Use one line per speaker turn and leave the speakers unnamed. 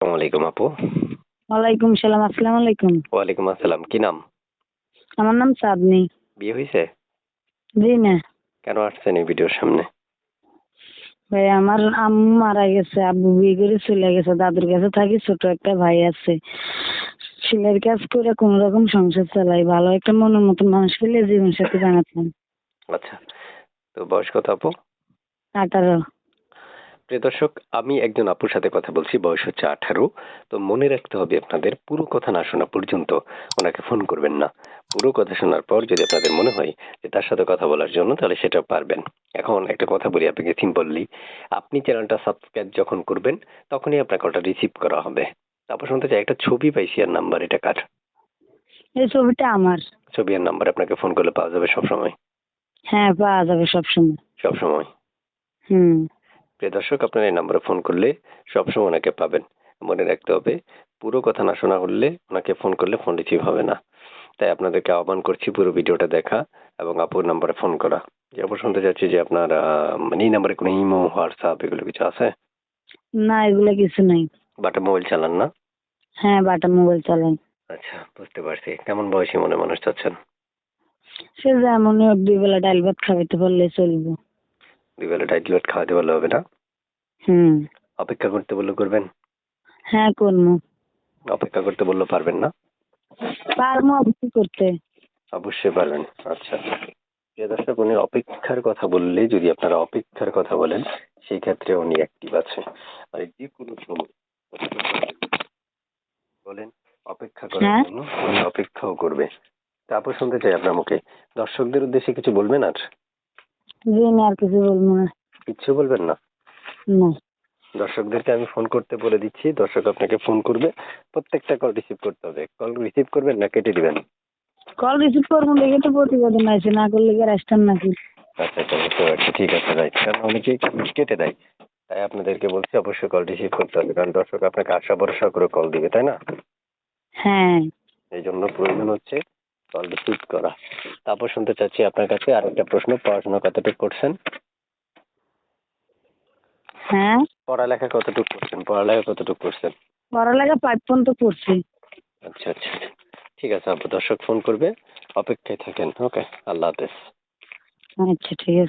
আসসালামু আলাইকুম আপু।
ওয়ালাইকুম সালাম আসসালামু আলাইকুম।
ওয়ালাইকুম আসসালাম কি নাম?
আমার নাম চাঁদনি
বিয়ে হয়েছে
জি না।
কেন আসছেন এই ভিডিওর সামনে?
ভাই আমার আম্মু মারা গেছে আব্বু বিয়ে করে চলে গেছে দাদুর কাছে থাকি ছোট একটা ভাই আছে। ছেলের কাজ করে কোন রকম সংসার চালাই ভালো একটা মনের মতন মানুষ পেলে জীবন সাথে বানাতাম।
আচ্ছা তো বয়স কত আপু?
আঠারো।
প্রিয় দর্শক আমি একজন আপুর সাথে কথা বলছি বয়স হচ্ছে আঠারো। তো মনে রাখতে হবে আপনাদের পুরো কথা না শোনা পর্যন্ত ওনাকে ফোন করবেন না। পুরো কথা শোনার পর যদি আপনাদের মনে হয় যে তার সাথে কথা বলার জন্য তাহলে সেটা পারবেন। এখন একটা কথা বলি আপনাকে সিম্পললি আপনি চ্যানেলটা সাবস্ক্রাইব যখন করবেন তখনই আপনাকে ওটা রিসিভ করা হবে। তারপর শুনতে চাই একটা ছবি পাইছি আর নাম্বার এটা কার?
এই ছবিটা আমার।
ছবি আর নাম্বার আপনাকে ফোন করলে পাওয়া যাবে সবসময়।
হ্যাঁ পাওয়া যাবে সবসময়।
সবসময়।
হুম।
প্রিয় দর্শক আপনার এই নাম্বারে ফোন করলে সবসময় ওনাকে পাবেন। মনে রাখতে হবে পুরো কথা না শোনা হলে ওনাকে ফোন করলে ফোন রিসিভ হবে না। তাই আপনাদেরকে আহ্বান করছি পুরো ভিডিওটা দেখা এবং আপুর নাম্বারে ফোন করা। যে অবশ্য শুনতে চাচ্ছি যে আপনার মানে এই নাম্বারে কোনো ইমো হোয়াটসঅ্যাপ এগুলো কিছু আছে?
না এগুলো কিছু নাই।
বাটা মোবাইল চালান না?
হ্যাঁ বাটা মোবাইল চালাই।
আচ্ছা বুঝতে পারছি। কেমন বয়সী মনে মানুষ চাচ্ছেন?
সে যেমন দুই বেলা ডাল ভাত খাওয়াইতে পারলে চলবে।
দুই বেলা ডাইট লোট খাওয়াতে পারলে হবে না?
হুম।
অপেক্ষা করতে বললে করবেন?
হ্যাঁ করব
অপেক্ষা করতে বললে পারবেন না?
পারব অবশ্যই করতে।
অবশ্যই পারবেন। আচ্ছা। প্রিয় দর্শক উনি অপেক্ষার কথা বললে যদি আপনারা অপেক্ষার কথা বলেন সেই ক্ষেত্রে উনি অ্যাক্টিভ আছে আর যে কোনো সময় বলেন অপেক্ষা করার
হ্যাঁ?
জন্য উনি অপেক্ষাও করবে। তারপর শুনতে চাই আপনার মুখে। দর্শকদের উদ্দেশ্যে কিছু বলবেন আর?
জি না আর কিছু বলব না।
কিছু বলবেন না?
না।
দর্শকদেরকে আমি ফোন করতে বলে দিচ্ছি দর্শক আপনাকে ফোন করবে। প্রত্যেকটা কল রিসিভ করতে হবে। কল রিসিভ করবেন না কেটে দিবেন?
কল রিসিভ করব দেখে তো প্রতিবেদন আছে না করলে কি আসতাম নাকি?
আচ্ছা আচ্ছা বুঝতে পারছি। ঠিক আছে রাইট। কারণ অনেকে কেটে দেয়। তাই আপনাদেরকে বলছি অবশ্যই কল রিসিভ করতে হবে। কারণ দর্শক আপনাকে আশা ভরসা করে কল দিবে তাই না?
হ্যাঁ।
এই জন্য প্রয়োজন হচ্ছে কল রিসিভ করা। তারপর শুনতে চাচ্ছি আপনার কাছে আরেকটা প্রশ্ন। পড়াশোনা কতটুকু করছেন?
হ্যাঁ?
পড়ালেখা কতটুকু করছেন? পড়ালেখা কতটুকু করছেন?
পড়ালেখা পাইপ পর্যন্ত করছি।
আচ্ছা আচ্ছা। ঠিক আছে আপু দর্শক ফোন করবে। অপেক্ষায় থাকেন ওকে? আল্লাহ হাফেজ।
আচ্ছা ঠিক আছে।